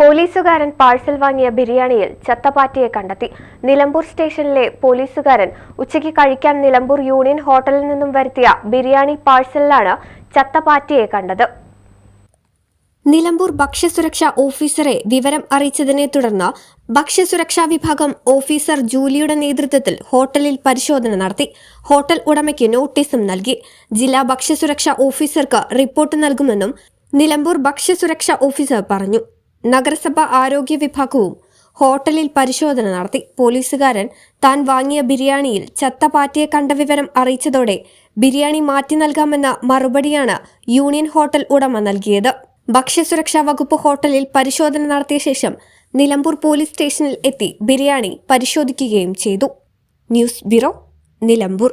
പോലീസുകാരൻ പാഴ്സൽ വാങ്ങിയ ബിരിയാണിയിൽ ചത്തപാറ്റിയെ കണ്ടെത്തി. നിലമ്പൂർ സ്റ്റേഷനിലെ പോലീസുകാരൻ ഉച്ചയ്ക്ക് കഴിക്കാൻ നിലമ്പൂർ യൂണിയൻ ഹോട്ടലിൽ നിന്നും വരുത്തിയ ബിരിയാണി പാഴ്സലിലാണ് ചത്തപാറ്റിയെ കണ്ടത്. നിലമ്പൂർ ഭക്ഷ്യസുരക്ഷാ ഓഫീസറെ വിവരം അറിയിച്ചതിനെ തുടർന്ന് ഭക്ഷ്യസുരക്ഷാ വിഭാഗം ഓഫീസർ ജൂലിയുടെ നേതൃത്വത്തിൽ ഹോട്ടലിൽ പരിശോധന നടത്തി. ഹോട്ടൽ ഉടമയ്ക്ക് നോട്ടീസും നൽകി. ജില്ലാ ഭക്ഷ്യസുരക്ഷാ ഓഫീസർക്ക് റിപ്പോർട്ട് നൽകുമെന്നും നിലമ്പൂർ ഭക്ഷ്യസുരക്ഷാ ഓഫീസർ പറഞ്ഞു. നഗരസഭ ആരോഗ്യ വിഭാഗവും ഹോട്ടലിൽ പരിശോധന നടത്തി. പോലീസുകാരൻ താൻ വാങ്ങിയ ബിരിയാണിയിൽ ചത്ത പാറ്റിയെ കണ്ട വിവരം അറിയിച്ചതോടെ ബിരിയാണി മാറ്റി നൽകാമെന്ന മറുപടിയാണ് യൂണിയൻ ഹോട്ടൽ ഉടമ നൽകിയത്. ഭക്ഷ്യസുരക്ഷാ വകുപ്പ് ഹോട്ടലിൽ പരിശോധന നടത്തിയ ശേഷം നിലമ്പൂർ പോലീസ് സ്റ്റേഷനിൽ എത്തി ബിരിയാണി പരിശോധിക്കുകയും ചെയ്തു. News bureau Nilambur.